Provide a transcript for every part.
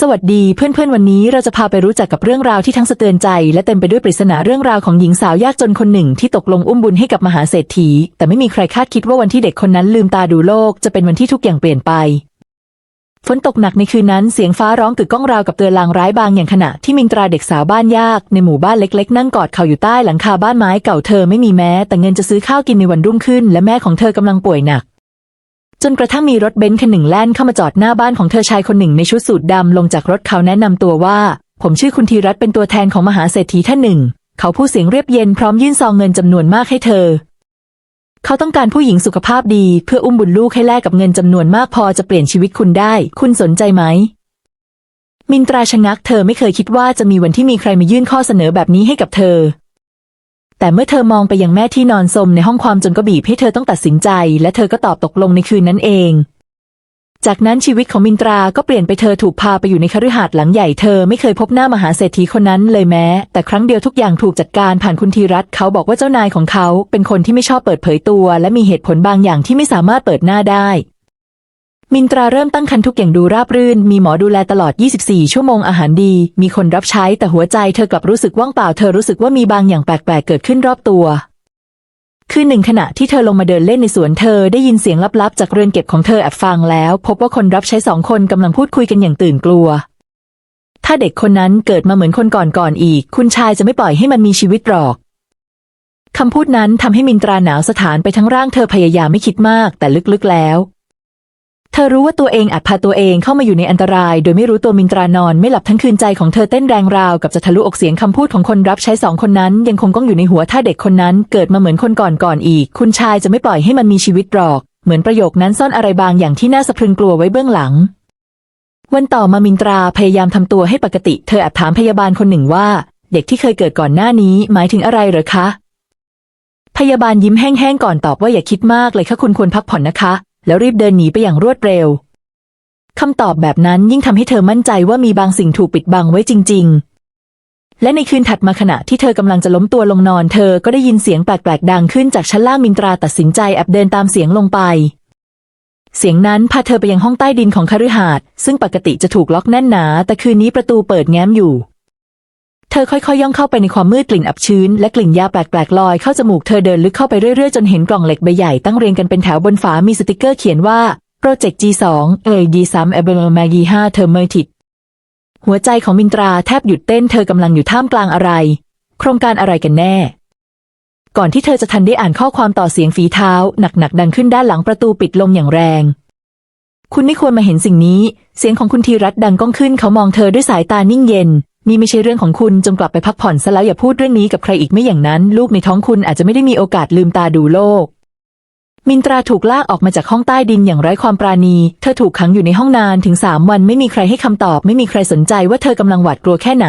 สวัสดีเพื่อนๆ วันนี้เราจะพาไปรู้จักกับเรื่องราวที่ทั้งสะเทือนใจ และเต็มไปด้วยปริศนาเรื่องราวของหญิงสาวยากจนคนหนึ่งที่ตกลงอุ้มบุญให้กับมหาเศรษฐี แต่ไม่มีใครคาดคิดว่าวันที่เด็กคนนั้นลืมตาดูโลกจะเป็นวันที่ทุกอย่างเปลี่ยนไป ฝนตกหนักในคืนนั้นเสียงฟ้าร้องกึกก้องราวกับเตือนลางร้ายบางอย่างขณะที่มิงตราเด็กสาวบ้านยากในหมู่บ้านเล็กๆ นั่งกอดเข่าอยู่ใต้หลังคาบ้านไม้เก่าเธอไม่มีแม้ แต่เงินจะซื้อข้าวกินในวันรุ่งขึ้น และแม่ของเธอกำลังป่วยหนัก จนกระทั่งมีรถเบนซ์คันหนึ่งแล่นเข้ามาจอดหน้าบ้านของเธอชายคนหนึ่งในชุดสูทดำลงจากรถเขาแนะนำตัวว่า ผมชื่อคุณธีรัตน์เป็นตัวแทนของมหาเศรษฐีท่านหนึ่ง เขาพูดเสียงเรียบเย็นพร้อมยื่นซองเงินจำนวนมากให้เธอ เขาต้องการผู้หญิงสุขภาพดีเพื่ออุ้มบุญลูกให้แลกกับเงินจำนวนมากพอจะเปลี่ยนชีวิตคุณได้ คุณสนใจไหม มินตราชะงักเธอไม่เคยคิดว่าจะมีวันที่มีใครมายื่นข้อเสนอแบบนี้ให้กับเธอ แต่เมื่อเธอมองไปยังแม่ที่นอนสมในห้องความจนก็บีบให้เธอต้องตัดสินใจ และเธอก็ตอบตกลงในคืนนั้นเอง จากนั้นชีวิตของมินตราก็เปลี่ยนไปเธอถูกพาไปอยู่ในคฤหาสน์หลังใหญ่เธอไม่เคยพบหน้ามหาเศรษฐีคนนั้นเลยแม้ แต่ครั้งเดียวทุกอย่างถูกจัดการผ่านคุณธีรัตน์เขาบอกว่าเจ้านายของเขา เป็นคนที่ไม่ชอบเปิดเผยตัว และมีเหตุผลบางอย่างที่ไม่สามารถเปิดหน้าได้ มินตราเริ่มตั้งครรภ์ทุกอย่างดูราบรื่น มีหมอดูแลตลอด 24 ชั่วโมงอาหารดี มีคนรับใช้แต่หัวใจเธอกลับรู้สึกว่างเปล่า เธอรู้สึกว่ามีบางอย่างแปลกๆ เกิดขึ้นรอบตัว คืนหนึ่งขณะที่เธอลงมาเดินเล่นในสวนเธอได้ยินเสียงลับๆ จากเรือนเก็บของเธอแอบฟังแล้ว พบว่าคนรับใช้สองคนกำลังพูดคุยกันอย่างตื่นกลัว ถ้าเด็กคนนั้นเกิดมาเหมือนคนก่อนๆอีก คุณชายจะไม่ปล่อยให้มันมีชีวิตหรอกคำพูดนั้นทำให้มินตราหนาวสถานไปทั้งร่างเธอพยายามไม่คิดมาก แต่ลึกๆแล้ว เธอรู้ว่าตัวเองอาจพาตัวเองเข้ามาอยู่ในอันตราย โดยไม่รู้ตัวมินตรานอนไม่หลับทั้งคืนใจของเธอเต้นแรงราวกับจะทะลุอกเสียงคำพูดของคนรับใช้สองคนนั้น ยังคงก้องอยู่ในหัวถ้าเด็กคนนั้นเกิดมาเหมือนคนก่อนก่อนอีก คุณชายจะไม่ปล่อยให้มันมีชีวิตหรอก เหมือนประโยคนั้นซ่อนอะไรบางอย่างที่น่าสะพรึงกลัวไว้เบื้องหลัง วันต่อมามินตราพยายามทำตัวให้ปกติ เธอแอบถามพยาบาลคนหนึ่งว่า เด็กที่เคยเกิดก่อนหน้านี้ หมายถึงอะไรหรอคะ พยาบาลยิ้มแห้งๆก่อนตอบว่าอย่าคิดมากเลยค่ะคุณควรพักผ่อนนะคะ แล้วรีบเดินหนีไปอย่างรวดเร็วคำตอบแบบนั้นยิ่งทำให้เธอมั่นใจว่ามีบางสิ่งถูกปิดบังไว้จริง ๆ และในคืนถัดมาขณะที่เธอกำลังจะล้มตัวลงนอน เธอก็ได้ยินเสียงแปลกๆดังขึ้นจากชั้นล่างมินตราตัดสินใจแอบเดินตามเสียงลงไป เสียงนั้นพาเธอไปยังห้องใต้ดินของคฤหาสน์ซึ่งปกติจะถูกล็อกแน่นหนา แต่คืนนี้ประตูเปิดแง้มอยู่ เธอค่อยๆย่องเข้าไปในความมืดกลิ่นอับชื้น และกลิ่นยาแปลกๆลอยเข้าจมูกเธอเดินลึกเข้าไปเรื่อยๆ จนเห็นกล่องเหล็กใบใหญ่ตั้งเรียงกันเป็นแถวบนฝา มีสติกเกอร์เขียนว่าโปรเจกต์ G2 เอ่ย D3 เอเบลมากี5เทอร์เมทิดหัวใจของมินตราแทบหยุดเต้นเธอกำลังอยู่ท่ามกลางอะไร โครงการอะไรกันแน่ ก่อนที่เธอจะทันได้อ่านข้อความต่อเสียงฝีเท้า หนักๆดังขึ้นด้านหลังประตูปิดลงอย่างแรง คุณไม่ควรมาเห็นสิ่งนี้ เสียงของคุณธีรัตน์ดังก้องขึ้นเขามองเธอด้วยสายตานิ่งเย็น นี่ไม่ใช่เรื่องของคุณจงกลับไปพักผ่อนซะแล้วอย่าพูดเรื่องนี้กับใครอีกไม่อย่างนั้น ลูกในท้องคุณอาจจะไม่ได้มีโอกาสลืมตาดูโลก มินตราถูกลากออกมาจากห้องใต้ดินอย่างไร้ความปราณี เธอถูกขังอยู่ในห้องนานถึงสามวันไม่มีใครให้คำตอบ ไม่มีใครสนใจว่าเธอกำลังหวาดกลัวแค่ไหน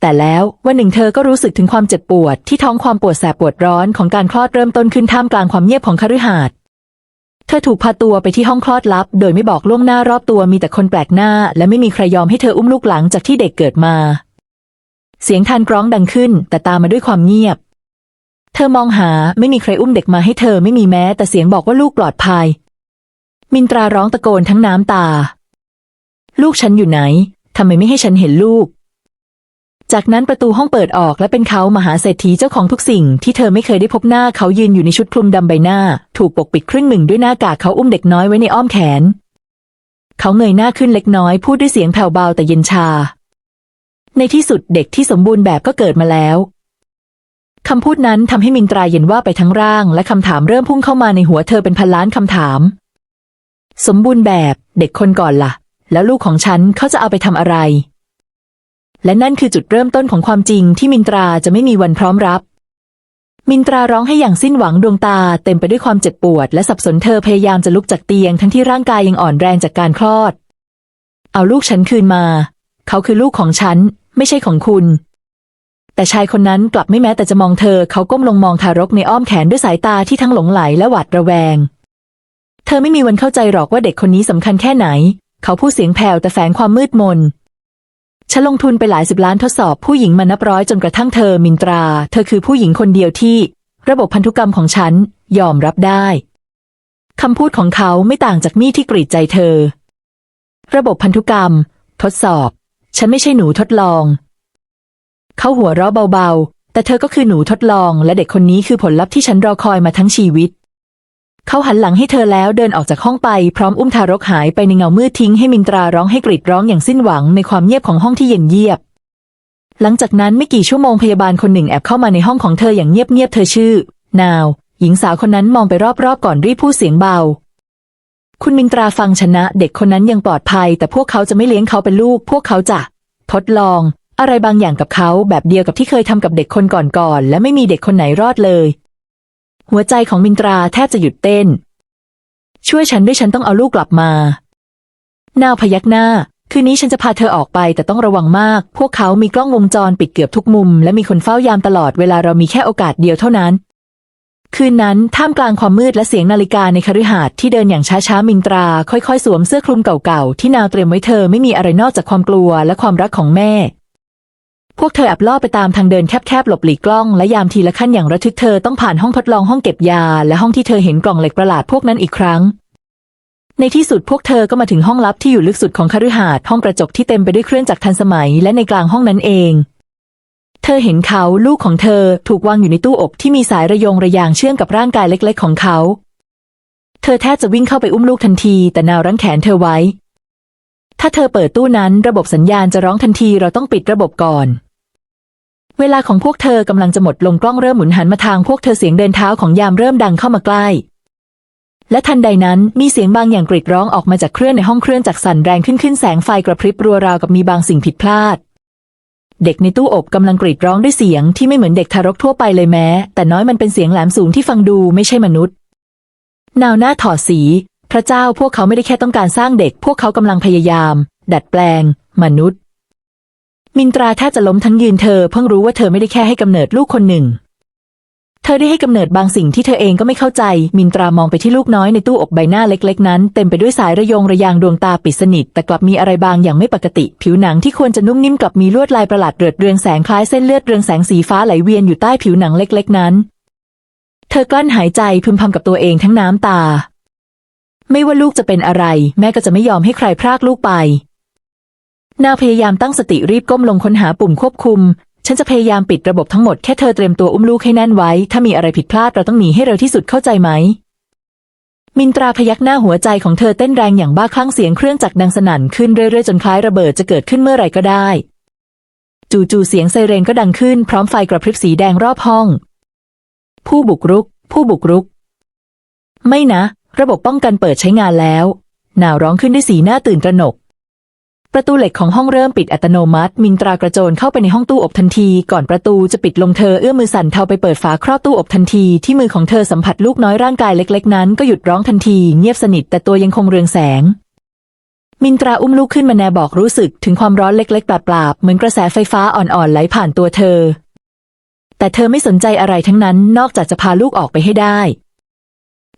แต่แล้ววันหนึ่งเธอก็รู้สึกถึงความเจ็บปวดที่ท้องความปวดแสบปวดร้อนของการคลอดเริ่มต้นขึ้นท่ามกลางความเงียบของคฤหาสน์ ธอถูกพาตัวไปที่ห้องคลอดลับ โดยไม่บอกล่วงหน้ารอบตัวมีแต่คนแปลกหน้า และไม่มีใครยอมให้เธออุ้มลูกหลังจากที่เด็กเกิดมา เสียงทานกร้องดังขึ้น แต่ตามมาด้วยความเงียบ เธอมองหาไม่มีใครอุ้มเด็กมาให้เธอไม่มีแม้ แต่เสียงบอกว่าลูกปลอดภัย มินตราร้องตะโกนทั้งน้ำตา ลูกฉันอยู่ไหนทำไมไม่ให้ฉันเห็นลูก จากนั้นประตูห้องเปิดออกและเป็นเขามหาเศรษฐีเจ้าของทุกสิ่งที่เธอไม่เคยได้พบหน้าเขายืนอยู่ในชุดคลุมดำใบหน้า ถูกปกปิดครึ่งหนึ่งด้วยหน้ากากเขาอุ้มเด็กน้อยไว้ในอ้อมแขน เขาเงยหน้าขึ้นเล็กน้อยพูดด้วยเสียงแผ่วเบาแต่เย็นชา ในที่สุดเด็กที่สมบูรณ์แบบก็เกิดมาแล้วคำพูดนั้นทำให้มินตราเย็นว่าไปทั้งร่าง และคำถามเริ่มพุ่งเข้ามาในหัวเธอเป็นพันล้านคำถาม สมบูรณ์แบบเด็กคนก่อนล่ะ แล้วลูกของฉันเขาจะเอาไปทำอะไร และนั่นคือจุดเริ่มต้นของความจริงที่มินตราจะไม่มีวันพร้อมรับ มินตราร้องให้อย่างสิ้นหวังดวงตาเต็มไปด้วยความเจ็บปวด และสับสนเธอพยายามจะลุกจากเตียงทั้งที่ร่างกายยังอ่อนแรงจากการคลอด เอาลูกฉันคืนมา เขาคือลูกของฉัน ไม่ใช่ของคุณ แต่ชายคนนั้นกลับไม่แม้แต่จะมองเธอ เขาก้มลงมองทารกในอ้อมแขนด้วยสายตาที่ทั้งหลงไหลและหวาดระแวง เธอไม่มีวันเข้าใจหรอกว่าเด็กคนนี้สำคัญแค่ไหน เขาพูดเสียงแผ่วแต่แฝงความมืดมน ฉันลงทุนไปหลายสิบล้านทดสอบผู้หญิงมานับร้อยจนกระทั่งเธอมินตรา เธอคือผู้หญิงคนเดียวที่ ระบบพันธุกรรมของฉัน ยอมรับได้คำพูดของเขาไม่ต่างจากมีดที่กรีดใจเธอ ระบบพันธุกรรม ทดสอบ ฉันไม่ใช่หนูทดลอง เขาหัวเราะเบาๆ แต่เธอก็คือหนูทดลอง และเด็กคนนี้คือผลลัพธ์ที่ฉันรอคอยมาทั้งชีวิต เขาหันหลังให้เธอแล้วเดินออกจากห้องไปพร้อมอุ้มทารกหายไปในเงามืดทิ้งให้มินตราร้องให้กรีดร้องอย่างสิ้นหวังในความเงียบของห้องที่เย็นเยียบ หลังจากนั้นไม่กี่ชั่วโมงพยาบาลคนหนึ่งแอบเข้ามาในห้องของเธออย่างเงียบๆเธอชื่อ นาว หญิงสาวคนนั้นมองไปรอบๆก่อนรีบพูดเสียงเบา คุณมินตราฟังชนะ เด็กคนนั้นยังปลอดภัย แต่พวกเขาจะไม่เลี้ยงเขาเป็นลูก พวกเขาจะทดลอง อะไรบางอย่างกับเขาแบบเดียวกับที่เคยทำกับเด็กคนก่อนๆและไม่มีเด็กคนไหนรอดเลย หัวใจของมินตราแทบจะหยุดเต้น ช่วยฉันด้วยฉันต้องเอาลูกกลับมา นาวพยักหน้า คืนนี้ฉันจะพาเธอออกไปแต่ต้องระวังมาก พวกเขามีกล้องวงจรปิดเกือบทุกมุม และมีคนเฝ้ายามตลอดเวลาเรามีแค่โอกาสเดียวเท่านั้น คืนนั้นท่ามกลางความมืดและเสียงนาฬิกาในคฤหาสน์ที่เดินอย่างช้าๆมินตรา ค่อยๆ สวมเสื้อคลุมเก่าๆที่นาวเตรียมไว้เธอไม่มีอะไรนอกจากความกลัวและความรักของแม่ พวกเธอแอบล่อไปตามทางเดินแคบๆหลบหลีกกล้องและยามทีละขั้นอย่างระทึกเธอต้องผ่านห้องทดลองห้องเก็บยา และห้องที่เธอเห็นกล่องเหล็กประหลาดพวกนั้นอีกครั้ง ในที่สุดพวกเธอก็มาถึงห้องลับที่อยู่ลึกสุดของคฤหาสน์ห้องกระจกที่เต็มไปด้วยเครื่องจักรทันสมัย และในกลางห้องนั้นเอง เธอเห็นเขาลูกของเธอถูกวางอยู่ในตู้อบที่มีสายระยงระยางเชื่อมกับร่างกายเล็ก ๆ ของเขา เธอแทบจะวิ่งเข้าไปอุ้มลูกทันที แต่นาวรั้งแขนเธอไว้ ถ้าเธอเปิดตู้นั้นระบบสัญญาณจะร้องทันทีเราต้องปิดระบบก่อน เวลาของพวกเธอกำลังจะหมดลงกล้องเริ่มหมุนหันมาทางพวกเธอเสียงเดินเท้าของยามเริ่มดังเข้ามาใกล้ และทันใดนั้นมีเสียงบางอย่างกรีดร้องออกมาจากเครื่องในห้องเครื่องจักรสั่นแรงขึ้นขึ้นแสงไฟกระพริบรัวราวกับมีบางสิ่งผิดพลาด เด็กในตู้อบกำลังกรีดร้องด้วยเสียงที่ไม่เหมือนเด็กทารกทั่วไปเลยแม้ แต่น้อยมันเป็นเสียงแหลมสูงที่ฟังดูไม่ใช่มนุษย์นาวหน้าถอดสี พระเจ้าพวกเขาไม่ได้แค่ต้องการสร้างเด็ก พวกเขากำลังพยายาม ดัดแปลง มนุษย์ มินตราแทบจะล้มทั้งยืนเธอเพิ่งรู้ว่าเธอไม่ได้แค่ให้กำเนิดลูกคนหนึ่ง เธอได้ให้กำเนิดบางสิ่งที่เธอเองก็ไม่เข้าใจ มินตรามองไปที่ลูกน้อยในตู้อบใบหน้าเล็กๆนั้น เต็มไปด้วยสายระยงระยางดวงตาปิดสนิทแต่กลับมีอะไรบางอย่างไม่ปกติ ผิวหนังที่ควรจะนุ่มนิ่มกลับมีลวดลายประหลาดเรืองเรืองแสงคล้ายเส้นเลือดเรืองแสงสีฟ้าไหลเวียนอยู่ใต้ผิวหนังเล็ก ๆ นั้น เธอกลั้นหายใจพึมพำกับตัวเองทั้งน้ำตา ไม่ว่าลูกจะเป็นอะไร แม่ก็จะไม่ยอมให้ใครพรากลูกไป นาวพยายามตั้งสติรีบก้มลงค้นหาปุ่มควบคุม ฉันจะพยายามปิดระบบทั้งหมดแค่เธอเตรียมตัวอุ้มลูกให้แน่นไว้ ถ้ามีอะไรผิดพลาดเราต้องหนีให้เร็วที่สุดเข้าใจไหม มินตราพยักหน้าหัวใจของเธอเต้นแรงอย่างบ้าคลั่งเสียงเครื่องจักรดังสนั่นขึ้นเรื่อยๆจนคล้ายระเบิดจะเกิดขึ้นเมื่อไหร่ก็ได้ จู่ๆเสียงไซเรนก็ดังขึ้นพร้อมไฟกระพริบสีแดงรอบห้อง ผู้บุกรุก ผู้บุกรุก ไม่นะ ระบบป้องกันเปิดใช้งานแล้ว นาวร้องขึ้นด้วยสีหน้าตื่นตระหนก ประตูเหล็กของห้องเริ่มปิดอัตโนมัติ มินตรากระโจนเข้าไปในห้องตู้อบทันที ก่อนประตูจะปิดลงเธอเอื้อมมือสั่นเทาไปเปิดฝาครอบตู้อบทันทีที่มือของเธอสัมผัสลูกน้อยร่างกายเล็ก ๆ นั้นก็หยุดร้องทันที เงียบสนิทแต่ตัวยังคงเรืองแสง มินตราอุ้มลูกขึ้นมาแนบอกรู้สึกถึงความร้อนเล็ก ๆ ปราบๆเหมือนกระแสไฟฟ้าอ่อนๆไหลผ่านตัวเธอ แต่เธอไม่สนใจอะไรทั้งนั้น นอกจากจะพาลูกออกไปให้ได้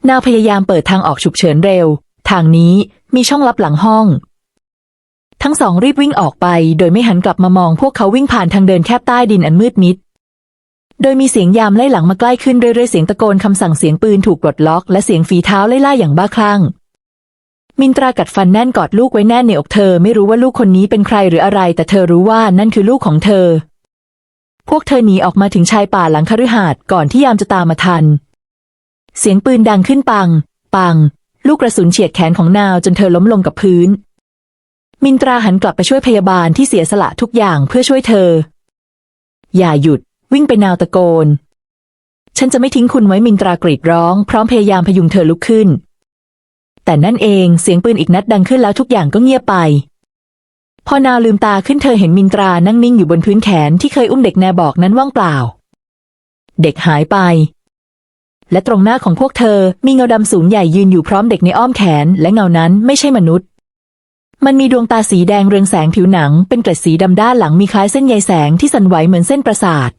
นาวพยายามเปิดทางออกฉุกเฉินเร็ว ทางนี้มีช่องลับหลังห้อง ทั้งสองรีบวิ่งออกไป โดยไม่หันกลับมามองพวกเขาวิ่งผ่านทางเดินแคบใต้ดินอันมืดมิด โดยมีเสียงยามไล่หลังมาใกล้ขึ้นเรื่อยๆเสียงตะโกนคำสั่งเสียงปืนถูกปลดล็อก และเสียงฝีเท้าไล่ล่าอย่างบ้าคลั่ง มินตรากัดฟันแน่นกอดลูกไว้แน่นในอกเธอ ไม่รู้ว่าลูกคนนี้เป็นใครหรืออะไร แต่เธอรู้ว่านั่นคือลูกของเธอ พวกเธอหนีออกมาถึงชายป่าหลังคฤหาสน์ก่อนที่ยามจะตามมาทัน เสียงปืนดังขึ้นปัง ปัง ลูกกระสุนเฉียดแขนของนาวจนเธอล้มลงกับพื้น มินตราหันกลับไปช่วยพยาบาลที่เสียสละทุกอย่างเพื่อช่วยเธอ อย่าหยุด วิ่งไปนาวตะโกน ฉันจะไม่ทิ้งคุณไว้มินตรากรีดร้อง พร้อมพยายามพยุงเธอลุกขึ้น แต่นั่นเองเสียงปืนอีกนัดดังขึ้นแล้วทุกอย่างก็เงียบไป พอนาวลืมตาขึ้นเธอเห็นมินตรานั่งนิ่งอยู่บนพื้นแขนที่เคยอุ้มเด็กแนบอกนั้นว่างเปล่า เด็กหายไป และตรงหน้าของพวกเธอมีเงาดำสูงใหญ่ยืนอยู่พร้อมเด็กในอ้อมแขนและเงานั้นไม่ใช่มนุษย์ มันมีดวงตาสีแดงเรืองแสงผิวหนัง เป็นเกล็ดสีดำด้านหลังมีคล้ายเส้นใยแสงที่สั่นไหวเหมือนเส้นประสาท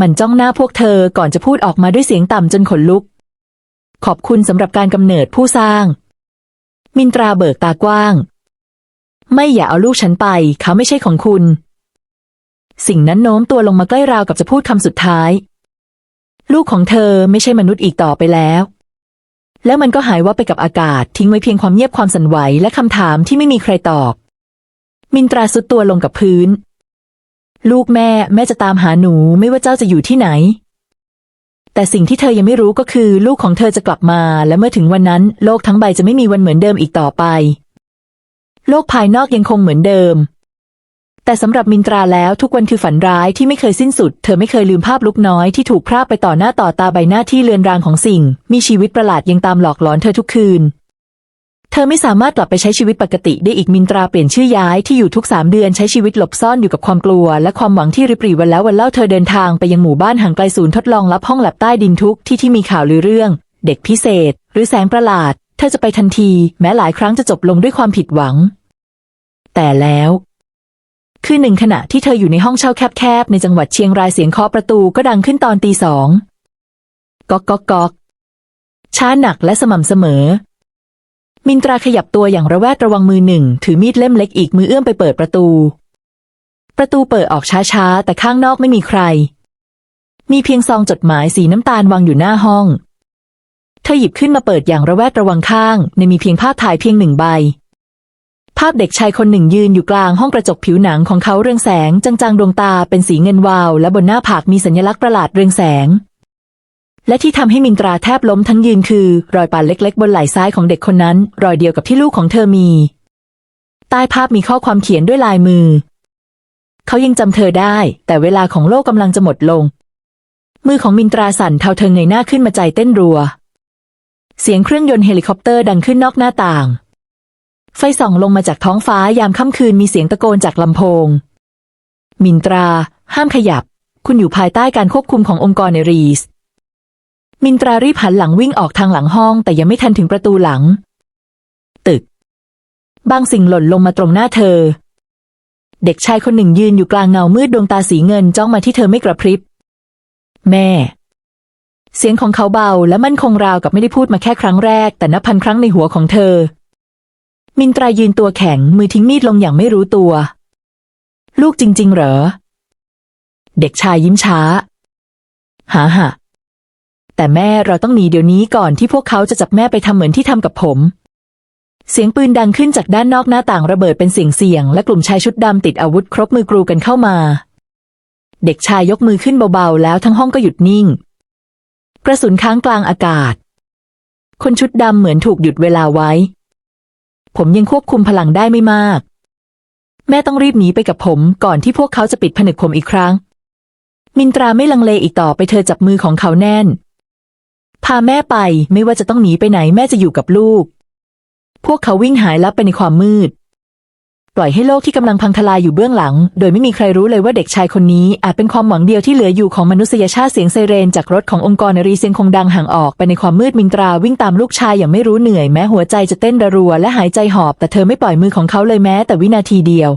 มันจ้องหน้าพวกเธอก่อนจะพูดออกมาด้วยเสียงต่ำจนขนลุก ขอบคุณสำหรับการกำเนิดผู้สร้าง มินตราเบิกตากว้าง ไม่อย่าเอาลูกฉันไป เขาไม่ใช่ของคุณ สิ่งนั้นโน้มตัวลงมาใกล้ราวกับจะพูดคำสุดท้าย ลูกของเธอไม่ใช่มนุษย์อีกต่อไปแล้ว แล้วมันก็หายว่าบไปกับอากาศทิ้งไว้เพียงความเงียบความสั่นไหวและคำถามที่ไม่มีใครตอบ มินตราสุดตัวลงกับพื้น ลูกแม่แม่จะตามหาหนูไม่ว่าเจ้าจะอยู่ที่ไหน แต่สิ่งที่เธอยังไม่รู้ก็คือ ลูกของเธอจะกลับมา และเมื่อถึงวันนั้นโลกทั้งใบจะไม่มีวันเหมือนเดิมอีกต่อไป โลกภายนอกยังคงเหมือนเดิม แต่สำหรับมินตราแล้วทุกวันคือฝันร้ายที่ไม่เคยสิ้นสุด เธอไม่เคยลืมภาพลูกน้อยที่ถูกพรากไปต่อหน้าต่อตาใบหน้าที่เลือนรางของสิ่ง มีชีวิตประหลาดยังตามหลอกหลอนเธอทุกคืน เธอไม่สามารถกลับไปใช้ชีวิตปกติได้อีกมินตราเปลี่ยนชื่อย้ายที่อยู่ทุกสามเดือนใช้ชีวิตหลบซ่อนอยู่กับความกลัว และความหวังที่ริบหรี่วันแล้ววันเล่าเธอเดินทางไปยังหมู่บ้านห่างไกลศูนย์ทดลองลับห้องแลบใต้ดินทุกที่ที่มีข่าวลือเรื่อง เด็กพิเศษ หรือแสงประหลาด เธอจะไปทันที แม้หลายครั้งจะจบลงด้วยความผิดหวัง แต่แล้ว คือหนึ่งขณะที่เธออยู่ในห้องเช่าแคบๆ ในจังหวัดเชียงรายเสียงเคาะประตูก็ดังขึ้นตอนตีสองก๊อกก๊อกก๊อกช้าหนักและสม่ำเสมอ มินตราขยับตัวอย่างระแวดระวังมือหนึ่ง ถือมีดเล่มเล็กอีกมือเอื้อมไปเปิดประตู ประตูเปิดออกช้าๆ แต่ข้างนอกไม่มีใคร มีเพียงซองจดหมายสีน้ำตาลวางอยู่หน้าห้อง เธอหยิบขึ้นมาเปิดอย่างระแวดระวังข้าง ในมีเพียงภาพถ่ายเพียงหนึ่งใบาพเด็กชายคนหนึ่งยืนอยู่กลางห้องกระจกผิวหนังของเขาเรืองแสงจางๆดวงตาเป็นสีเงินวาว และบนหน้าผากมีสัญลักษณ์ประหลาดเรืองแสง และที่ทำให้มินตราแทบล้มทั้งยืนคือ รอยปานเล็ก ๆ บนไหล่ซ้ายของเด็กคนนั้น รอยเดียวกับที่ลูกของเธอมี ใต้ภาพมีข้อความเขียนด้วยลายมือ เขายังจำเธอได้ แต่เวลาของโลกกำลังจะหมดลง มือของมินตราสั่นเทาเธอเงยหน้าขึ้นมาใจเต้นรัว เสียงเครื่องยนต์เฮลิคอปเตอร์ดังขึ้นนอกหน้าต่าง ไฟส่องลงมาจากท้องฟ้ายามค่ำคืนมีเสียงตะโกนจากลำโพง มินตรา ห้ามขยับ คุณอยู่ภายใต้การควบคุมขององค์กรในรีส มินตรารีบหันหลังวิ่งออกทางหลังห้องแต่ยังไม่ทันถึงประตูหลัง ตึก บางสิ่งหล่นลงมาตรงหน้าเธอ เด็กชายคนหนึ่งยืนอยู่กลางเงามืดดวงตาสีเงินจ้องมาที่เธอไม่กระพริบ แม่ เสียงของเขาเบาและมั่นคงราวกับไม่ได้พูดมาแค่ครั้งแรก แต่นับพันครั้งในหัวของเธอ มินตรายืนตัวแข็งมือทิ้งมีดลงอย่างไม่รู้ตัว ลูกจริง ๆ เหรอ เด็กชายยิ้มช้า หาหะแต่แม่เราต้องหนีเดี๋ยวนี้ก่อนที่พวกเขาจะจับแม่ไปทำเหมือนที่ทำกับผม เสียงปืนดังขึ้นจากด้านนอกหน้าต่างระเบิดเป็นเสียงเสียง และกลุ่มชายชุดดำติดอาวุธครบมือกรูกันเข้ามา เด็กชายยกมือขึ้นเบาๆ แล้วทั้งห้องก็หยุดนิ่ง กระสุนค้างกลางอากาศ คนชุดดำเหมือนถูกหยุดเวลาไว้ ผมยังควบคุมพลังได้ไม่มาก แม่ต้องรีบหนีไปกับผม ก่อนที่พวกเขาจะปิดผนึกผมอีกครั้ง มินตราไม่ลังเลอีกต่อไปเธอจับมือของเขาแน่น พาแม่ไปไม่ว่าจะต้องหนีไปไหนแม่จะอยู่กับลูก พวกเขาวิ่งหายลับไปในความมืด ปล่อยให้โลกที่กำลังพังทลายอยู่เบื้องหลัง โดยไม่มีใครรู้เลยว่าเด็กชายคนนี้ อาจเป็นความหวังเดียวที่เหลืออยู่ของมนุษยชาติเสียงไซเรนจากรถขององค์กรนรีเสียงคงดังห่างออกไปในความมืดมินตราวิ่งตามลูกชายอย่างไม่รู้เหนื่อยแม้หัวใจจะเต้นระรัวและหายใจหอบ แต่เธอไม่ปล่อยมือของเขาเลยแม้แต่วินาทีเดียว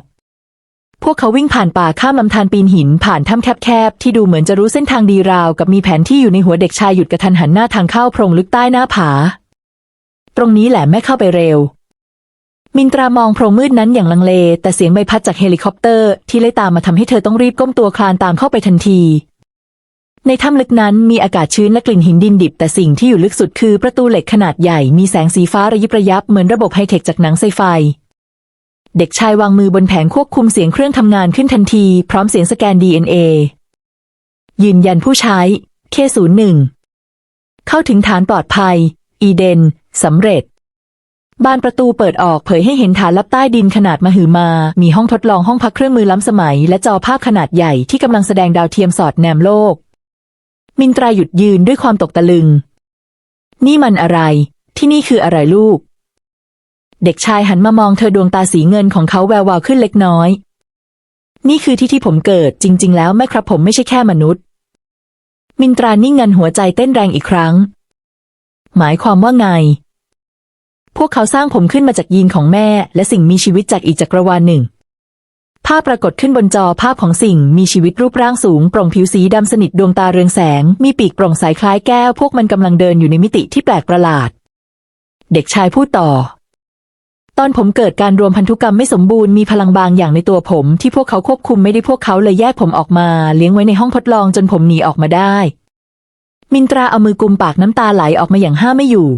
พวกเขาวิ่งผ่านป่าข้ามลำธารปีนหิน ผ่านถ้ำแคบๆที่ดูเหมือนจะรู้เส้นทางดีราว กับมีแผนที่อยู่ในหัวเด็กชายหยุดกระทันหันหน้าทางเข้าโพรงลึกใต้หน้าผา ตรงนี้แหละแม่เข้าไปเร็ว มินตรามองโพรงมืดนั้นอย่างลังเล แต่เสียงใบพัดจากเฮลิคอปเตอร์ที่ไล่ตามมาทำให้เธอต้องรีบก้มตัวคลานตามเข้าไปทันที ในถ้ำลึกนั้นมีอากาศชื้นและกลิ่นหินดินดิบ แต่สิ่งที่อยู่ลึกสุดคือประตูเหล็กขนาดใหญ่มีแสงสีฟ้าระยิบระยับเหมือนระบบไฮเทคจากหนังไซไฟ เด็กชายวางมือบนแผงควบคุมเสียงเครื่องทำงานขึ้นทันที พร้อมเสียงสแกน DNA ยืนยันผู้ใช้ K01 เข้าถึงฐานปลอดภัย อีเดนสำเร็จ บานประตูเปิดออกเผยให้เห็นฐานลับใต้ดินขนาดมหึมา มีห้องทดลองห้องพักเครื่องมือล้ำสมัย และจอภาพขนาดใหญ่ที่กำลังแสดงดาวเทียมสอดแนมโลก มินตราหยุดยืนด้วยความตกตะลึง นี่มันอะไร ที่นี่คืออะไรลูก เด็กชายหันมามองเธอดวงตาสีเงินของเขาแวววาวขึ้นเล็กน้อย นี่คือที่ที่ผมเกิดจริง ๆ แล้วแม่ครับผมไม่ใช่แค่มนุษย์ มินตรานิ่งงันหัวใจเต้นแรงอีกครั้ง หมายความว่าไง พวกเขาสร้างผมขึ้นมาจากยีนของแม่ และสิ่งมีชีวิตจากอีกจักรวาลหนึ่ง ภาพปรากฏขึ้นบนจอภาพของสิ่งมีชีวิตรูปร่างสูงโปร่งผิวสีดำสนิทดวงตาเรืองแสง มีปีกโปร่งใสคล้ายแก้ว พวกมันกำลังเดินอยู่ในมิติที่แปลกประหลาด เด็กชายพูดต่อ ตอนผมเกิดการรวมพันธุกรรมไม่สมบูรณ์มีพลังบางอย่างในตัวผมที่พวกเขาควบคุมไม่ได้พวกเขาเลยแยกผมออกมา เลี้ยงไว้ในห้องทดลองจนผมหนีออกมาได้ มินตราเอามือกุมปากน้ำตาไหลออกมาอย่างห้ามไม่อยู่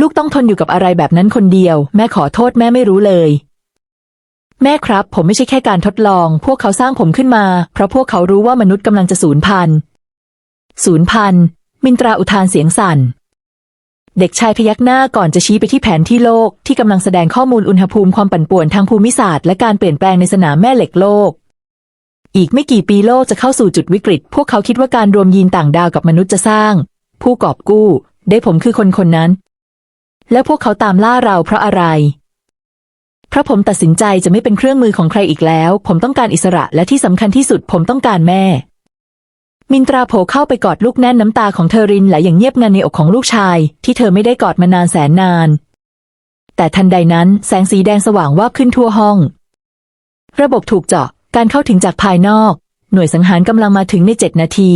ลูกต้องทนอยู่กับอะไรแบบนั้นคนเดียว แม่ขอโทษแม่ไม่รู้เลย แม่ครับ ผมไม่ใช่แค่การทดลอง พวกเขาสร้างผมขึ้นมา เพราะพวกเขารู้ว่ามนุษย์กำลังจะสูญพันธุ์สูญพันธุ์มินตราอุทานเสียงสั่น เด็กชายพยักหน้าก่อนจะชี้ไปที่แผนที่โลกที่กำลังแสดงข้อมูลอุณหภูมิความปั่นป่วนทางภูมิศาสตร์และการเปลี่ยนแปลงในสนามแม่เหล็กโลก อีกไม่กี่ปีโลกจะเข้าสู่จุดวิกฤต พวกเขาคิดว่าการรวมยีนต่างดาวกับมนุษย์จะสร้าง ผู้กอบกู้ ได้ผมคือคนคนนั้น และพวกเขาตามล่าเราเพราะอะไร เพราะผมตัดสินใจจะไม่เป็นเครื่องมือของใครอีกแล้ว ผมต้องการอิสระและที่สำคัญที่สุดผมต้องการแม่ มินตราโผล่เข้าไปกอดลูกแน่นน้ำตาของเธอรินไหลอย่างเงียบงันในอกของลูกชาย ที่เธอไม่ได้กอดมานานแสนนาน แต่ทันใดนั้นแสงสีแดงสว่างวาบขึ้นทั่วห้อง ระบบถูกเจาะการเข้าถึงจากภายนอก หน่วยสังหารกำลังมาถึงในเจ็ดนาที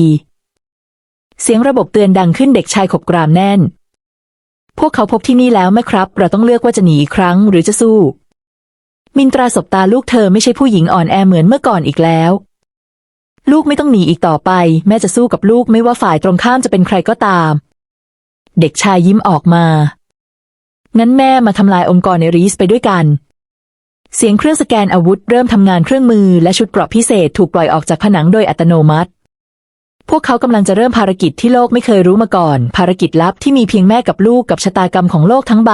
เสียงระบบเตือนดังขึ้นเด็กชายขบกรามแน่น พวกเขาพบที่นี่แล้วไหมครับ เราต้องเลือกว่าจะหนีอีกครั้งหรือจะสู้ มินตราสบตาลูกเธอไม่ใช่ผู้หญิงอ่อนแอเหมือนเมื่อก่อนอีกแล้ว ลูกไม่ต้องหนีอีกต่อไป แม่จะสู้กับลูกไม่ว่าฝ่ายตรงข้ามจะเป็นใครก็ตาม เด็กชายยิ้มออกมา งั้นแม่มาทำลายองค์กรในรีสไปด้วยกัน เสียงเครื่องสแกนอาวุธเริ่มทำงานเครื่องมือและชุดเกราะพิเศษถูกปล่อยออกจากผนังโดยอัตโนมัติ พวกเขากำลังจะเริ่มภารกิจที่โลกไม่เคยรู้มาก่อน ภารกิจลับที่มีเพียงแม่กับลูกกับชะตากรรมของโลกทั้งใบ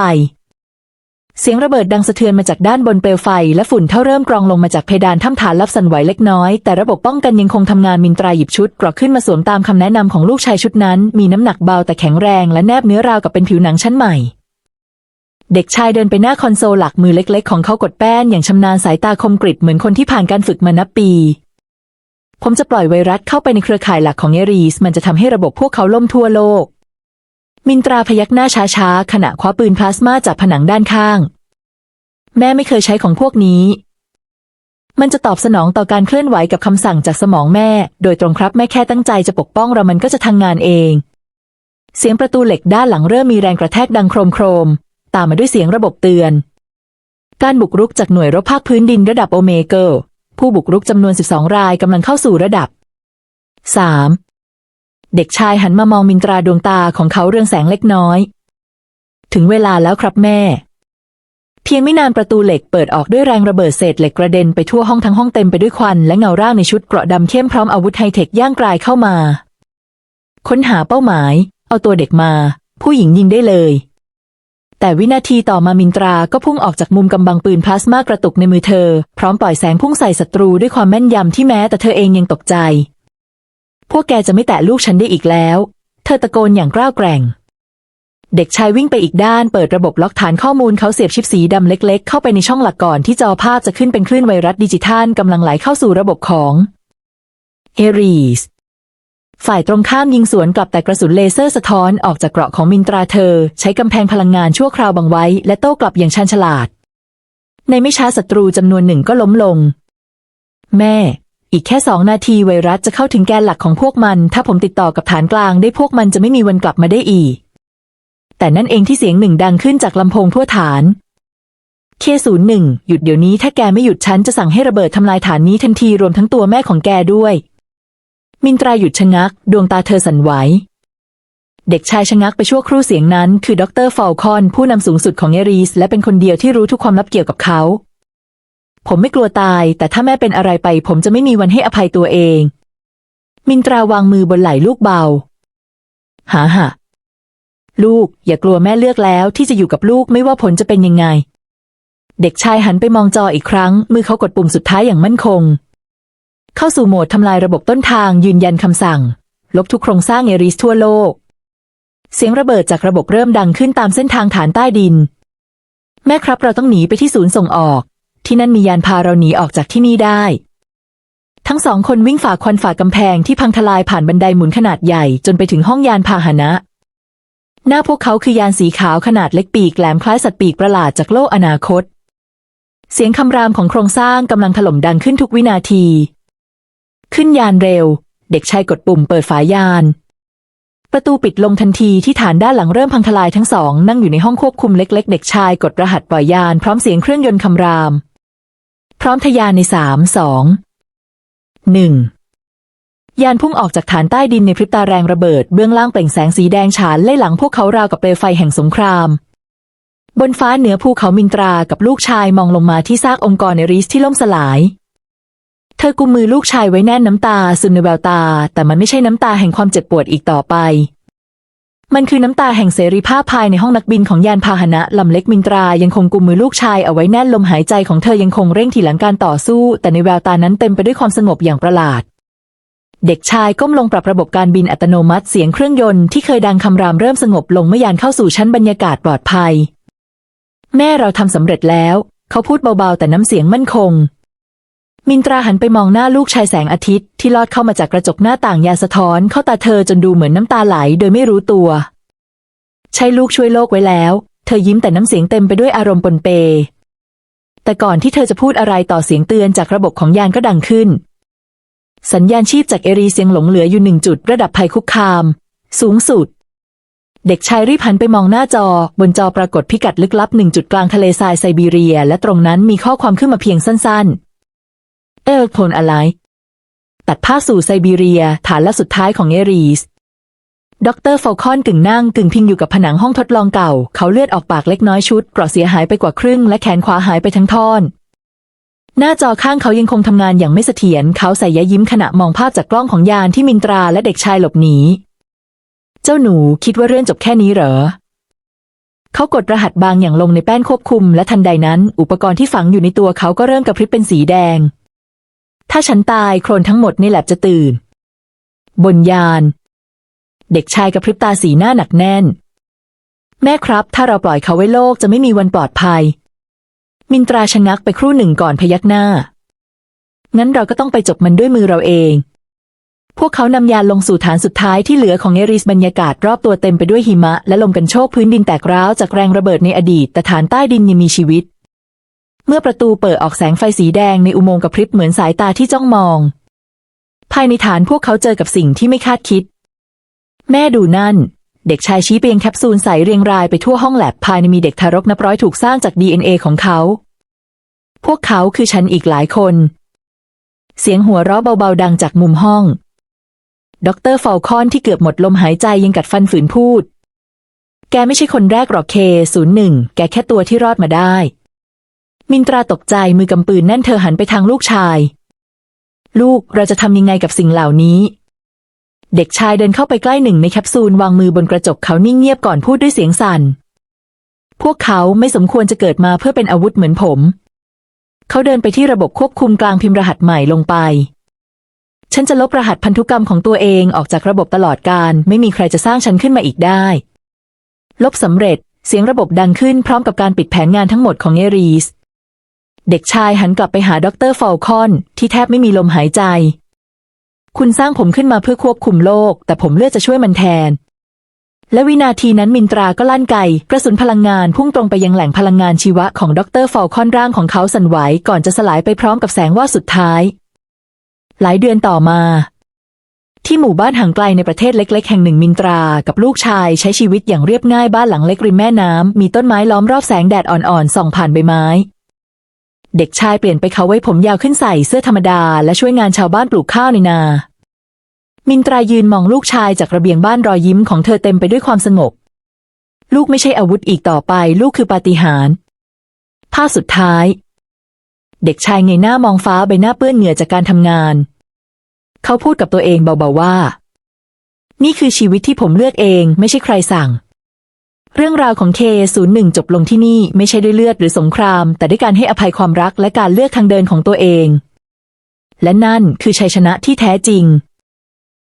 เสียงระเบิดดังสะเทือนมาจากด้านบนเปลวไฟ และฝุ่นเท่าเริ่มกรองลงมาจากเพดานถ้ำฐานลับสั่นไหวเล็กน้อย แต่ระบบป้องกันยังคงทำงานมินตราหยิบชุดกราะขึ้นมาสวมตามคำแนะนำของลูกชายชุดนั้น มีน้ำหนักเบาแต่แข็งแรงและแนบเนื้อราวกับเป็นผิวหนังชั้นใหม่เด็กชายเดินไปหน้าคอนโซลหลักมือเล็ก ๆ ของเขากดแป้นอย่างชำนาญสายตาคมกริบเหมือนคนที่ผ่านการฝึกมานับปี ผมจะปล่อยไวรัสเข้าไปในเครือข่ายหลักของเอรีส มันจะทำให้ระบบพวกเขาล่มทั่วโลก มินตราพยักหน้าช้าๆ ขณะคว้าปืนพลาสมาจากผนังด้านข้าง แม่ไม่เคยใช้ของพวกนี้ มันจะตอบสนองต่อการเคลื่อนไหวกับคำสั่งจากสมองแม่ โดยตรงครับแม่แค่ตั้งใจจะปกป้องเรามันก็จะทางงานเอง เสียงประตูเหล็กด้านหลังเริ่มมีแรงกระแทกดังโครมโครม ตามมาด้วยเสียงระบบเตือน การบุกรุกจากหน่วยรบภาคพื้นดินระดับโอเมเกิล ผู้บุกรุกจำนวน 12 รายกำลังเข้าสู่ระดับ 3. เด็กชายหันมามองมินตราดวงตาของเขาเรืองแสงเล็กน้อย ถึงเวลาแล้วครับแม่ เพียงไม่นานประตูเหล็กเปิดออกด้วยแรงระเบิดเศษเหล็กกระเด็นไปทั่วห้องทั้งห้องเต็มไปด้วยควันและเงาร่างในชุดเกราะดำเข้มพร้อมอาวุธไฮเทคย่างกรายเข้ามา ค้นหาเป้าหมาย เอาตัวเด็กมา ผู้หญิงยิงได้เลย แต่วินาทีต่อมามินตราก็พุ่งออกจากมุมกำบังปืนพลาสมากระตุกในมือเธอ พร้อมปล่อยแสงพุ่งใส่ศัตรูด้วยความแม่นยำที่แม้แต่เธอเองยังตกใจ พวกแกจะไม่แตะลูกฉันได้อีกแล้ว เธอตะโกนอย่างกล้าวแกร่ง เด็กชายวิ่งไปอีกด้านเปิดระบบล็อกฐานข้อมูลเขาเสียบชิปสีดำเล็ก ๆ เข้าไปในช่องหลักก่อนที่จอภาพจะขึ้นเป็นคลื่นไวรัสดิจิทัลกำลังไหลเข้าสู่ระบบของเอรีส ฝ่ายตรงข้ามยิงสวนกลับแต่กระสุนเลเซอร์สะท้อนออกจากเกราะของมินตราเธอ ใช้กำแพงพลังงานชั่วคราวบังไว้ และโต้กลับอย่างชันฉลาด ในไม่ช้าศัตรูจำนวนหนึ่งก็ล้มลง แม่ อีกแค่สองนาทีไวรัสจะเข้าถึงแกนหลักของพวกมัน ถ้าผมติดต่อกับฐานกลางได้พวกมันจะไม่มีวันกลับมาได้อีก แต่นั่นเองที่เสียงหนึ่งดังขึ้นจากลำโพงทั่วฐานเคศูนย์หนึ่งหยุดเดี๋ยวนี้ถ้าแกไม่หยุดฉันจะสั่งให้ระเบิดทำลายฐานนี้ทันทีรวมทั้งตัวแม่ของแกด้วย มินตราหยุดชะงัก ดวงตาเธอสั่นไหว เด็กชายชะงักไปชั่วครู่เสียงนั้น คือดรฟอลคอน ผู้นำสูงสุดของเอรีส และเป็นคนเดียวที่รู้ทุกความลับเกี่ยวกับเขา ผมไม่กลัวตาย แต่ถ้าแม่เป็นอะไรไป ผมจะไม่มีวันให้อภัยตัวเอง มินตราวางมือบนไหล่ลูกเบาหาหะลูก อย่ากลัวแม่เลือกแล้วที่จะอยู่กับลูกไม่ว่าผลจะเป็นยังไง เด็กชายหันไปมองจออีกครั้ง มือเขากดปุ่มสุดท้ายอย่างมั่นคง เข้าสู่โหมดทำลายระบบต้นทางยืนยันคำสั่ง ลบทุกโครงสร้างเอริสทั่วโลก เสียงระเบิดจากระบบเริ่มดังขึ้นตามเส้นทางฐานใต้ดิน แม่ครับเราต้องหนีไปที่ศูนย์ส่งออก ที่นั่นมียานพาเราหนีออกจากที่นี่ได้ ทั้งสองคนวิ่งฝ่าควันฝ่ากำแพงที่พังทลายผ่านบันไดหมุนขนาดใหญ่ จนไปถึงห้องยานพาหนะ หน้าพวกเขาคือยานสีขาวขนาดเล็กปีกแหลมคล้ายสัตว์ปีกประหลาดจากโลกอนาคตเสียงคำรามของโครงสร้างกำลังถล่มดังขึ้นทุกวินาที ขึ้นยานเร็ว เด็กชายกดปุ่มเปิดฝายาน ประตูปิดลงทันทีที่ฐานด้านหลังเริ่มพังทลายทั้งสองนั่งอยู่ในห้องควบคุมเล็ก ๆ เด็กชายกดรหัสปล่อยยาน พร้อมเสียงเครื่องยนต์คำราม พร้อมทะยานในสามสองหนึ่งยานพุ่งออกจากฐานใต้ดินในพริบตาแรงระเบิดเบื้องล่างเปล่งแสงสีแดงฉานไล่หลังพวกเขาราวกับเปลวไฟแห่งสงคราม บนฟ้าเหนือภูเขามินตรากับลูกชายมองลงมาที่ซากองค์กรในริสที่ล่มสลาย เธอกุมมือลูกชายไว้แน่นน้ำตาซึมในแววตา แต่มันไม่ใช่น้ำตาแห่งความเจ็บปวดอีกต่อไป มันคือน้ำตาแห่งเสรีภาพภายในห้องนักบินของยานพาหนะลำเล็กมินตรายังคงกุมมือลูกชายเอาไว้แน่นลมหายใจของเธอยังคงเร่งถีหลังการต่อสู้ แต่ในแววตานั้นเต็มไปด้วยความสงบอย่างประหลาด เด็กชายก้มลงปรับระบบการบินอัตโนมัติเสียงเครื่องยนต์ที่เคยดังคำรามเริ่มสงบลงเมื่อยานเข้าสู่ชั้นบรรยากาศปลอดภัย แม่เราทำสำเร็จแล้ว เขาพูดเบาๆแต่น้ำเสียงมั่นคง มินตราหันไปมองหน้าลูกชายแสงอาทิตย์ที่ลอดเข้ามาจากกระจกหน้าต่างยาสะท้อนเข้าตาเธอจนดูเหมือนน้ำตาไหลโดยไม่รู้ตัว ใช่ลูกช่วยโลกไว้แล้ว เธอยิ้มแต่น้ำเสียงเต็มไปด้วยอารมณ์ปนเป แต่ก่อนที่เธอจะพูดอะไรต่อเสียงเตือนจากระบบของยานก็ดังขึ้น สัญญาณชีพจากเอรีเสียงหลงเหลืออยู่หนึ่งจุดระดับภัยคุกคาม สูงสุด เด็กชายรีบหันไปมองหน้าจอ บนจอปรากฏพิกัดลึกลับหนึ่งจุดกลางทะเลทรายไซบีเรีย และตรงนั้นมีข้อความขึ้นมาเพียงสั้นๆ เออพลอะไร ตัดภาพสู่ไซบีเรียฐานและสุดท้ายของเอรีสด็อกเตอรฟอลคอนกึ่งนั่งกึ่งพิงอยู่กับผนังห้องทดลองเก่า เขาเลือดออกปากเล็กน้อยชุดเกราะเสียหายไปกว่าครึ่ง และแขนขวาหายไปทั้งท่อน หน้าจอข้างเขายังคงทำงานอย่างไม่เสถียรเขาใส่ยะยิ้มขณะมองภาพจากกล้องของยานที่มินตราและเด็กชายหลบหนี เจ้าหนูคิดว่าเรื่องจบแค่นี้เหรอ เขากดรหัสบางอย่างลงในแป้นควบคุม และทันใดนั้น อุปกรณ์ที่ฝังอยู่ในตัวเขาก็เริ่มกระพริบเป็นสีแดง ถ้าฉันตายโครนทั้งหมดในแลบจะตื่น บนยาน เด็กชายกระพริบตาสีหน้าหนักแน่น แม่ครับ ถ้าเราปล่อยเขาไว้โลกจะไม่มีวันปลอดภัย มินตราชะงักไปครู่หนึ่งก่อนพยักหน้า งั้นเราก็ต้องไปจบมันด้วยมือเราเอง พวกเขานำยานลงสู่ฐานสุดท้ายที่เหลือของเอริสบรรยากาศรอบตัวเต็มไปด้วยหิมะ และลมกันโชกพื้นดินแตกร้าวจากแรงระเบิดในอดีตแต่ฐานใต้ดินยังมีชีวิต เมื่อประตูเปิดออกแสงไฟสีแดงในอุโมงค์กระพริบเหมือนสายตาที่จ้องมอง ภายในฐานพวกเขาเจอกับสิ่งที่ไม่คาดคิด แม่ดูนั่น เด็กชายชี้ไปยังแคปซูลใสเรียงรายไปทั่วห้องแลบภายในมีเด็กทารกนับร้อยถูกสร้างจาก DNA ของเขา พวกเขาคือฉันอีกหลายคน เสียงหัวเราะเบาๆดังจากมุมห้อง ดรฟอลคอนที่เกือบหมดลมหายใจยังกัดฟันฝืนพูด แกไม่ใช่คนแรกหรอกเคศูนย์หนึ่งแกแค่ตัวที่รอดมาได้ มินตราตกใจมือกำปืนแน่นเธอหันไปทางลูกชาย ลูกเราจะทำยังไงกับสิ่งเหล่านี้ เด็กชายเดินเข้าไปใกล้หนึ่งในแคปซูลวางมือบนกระจกเขานิ่งเงียบก่อนพูดด้วยเสียงสั่น พวกเขาไม่สมควรจะเกิดมาเพื่อเป็นอาวุธเหมือนผม เขาเดินไปที่ระบบควบคุมกลางพิมพ์รหัสใหม่ลงไป ฉันจะลบรหัสพันธุกรรมของตัวเองออกจากระบบตลอดการไม่มีใครจะสร้างฉันขึ้นมาอีกได้ ลบสำเร็จเสียงระบบดังขึ้นพร้อมกับการปิดแผนงานทั้งหมดของเอรีส เด็กชายหันกลับไปหาดรฟอลคอน ที่แทบไม่มีลมหายใจ คุณสร้างผมขึ้นมาเพื่อควบคุมโลก แต่ผมเลือกจะช่วยมันแทน และวินาทีนั้นมินตราก็ลั่นไกกระสุนพลังงานพุ่งตรงไปยังแหล่งพลังงานชีวะของดรฟอลคอนร่างของเขาสั่นไหวก่อนจะสลายไปพร้อมกับแสงว่าสุดท้าย หลายเดือนต่อมาที่หมู่บ้านห่างไกลในประเทศเล็ก ๆ แห่งหนึ่งมินตรา กับลูกชายใช้ชีวิตอย่างเรียบง่ายบ้านหลังเล็กริมแม่น้ำมีต้นไม้ล้อมรอบแสงแดดอ่อน ๆ ส่องผ่านใบไม้ เด็กชายเปลี่ยนไปเขาไว้ผมยาวขึ้นใส่เสื้อธรรมดา และช่วยงานชาวบ้านปลูกข้าวในนา มินตรายืนมองลูกชายจากระเบียงบ้านรอยยิ้มของเธอเต็มไปด้วยความสงบ ลูกไม่ใช่อาวุธอีกต่อไป ลูกคือปาฏิหาริย์ภาพสุดท้าย เด็กชายเงยหน้ามองฟ้าใบหน้าเปื้อนเหงื่อจากการทำงาน เขาพูดกับตัวเองเบาๆว่า นี่คือชีวิตที่ผมเลือกเอง ไม่ใช่ใครสั่ง เรื่องราวของเคศูนย์หนึ่งจบลงที่นี่ไม่ใช่ด้วยเลือดหรือสงคราม แต่ด้วยการให้อภัยความรักและการเลือกทางเดินของตัวเอง และนั่นคือชัยชนะที่แท้จริง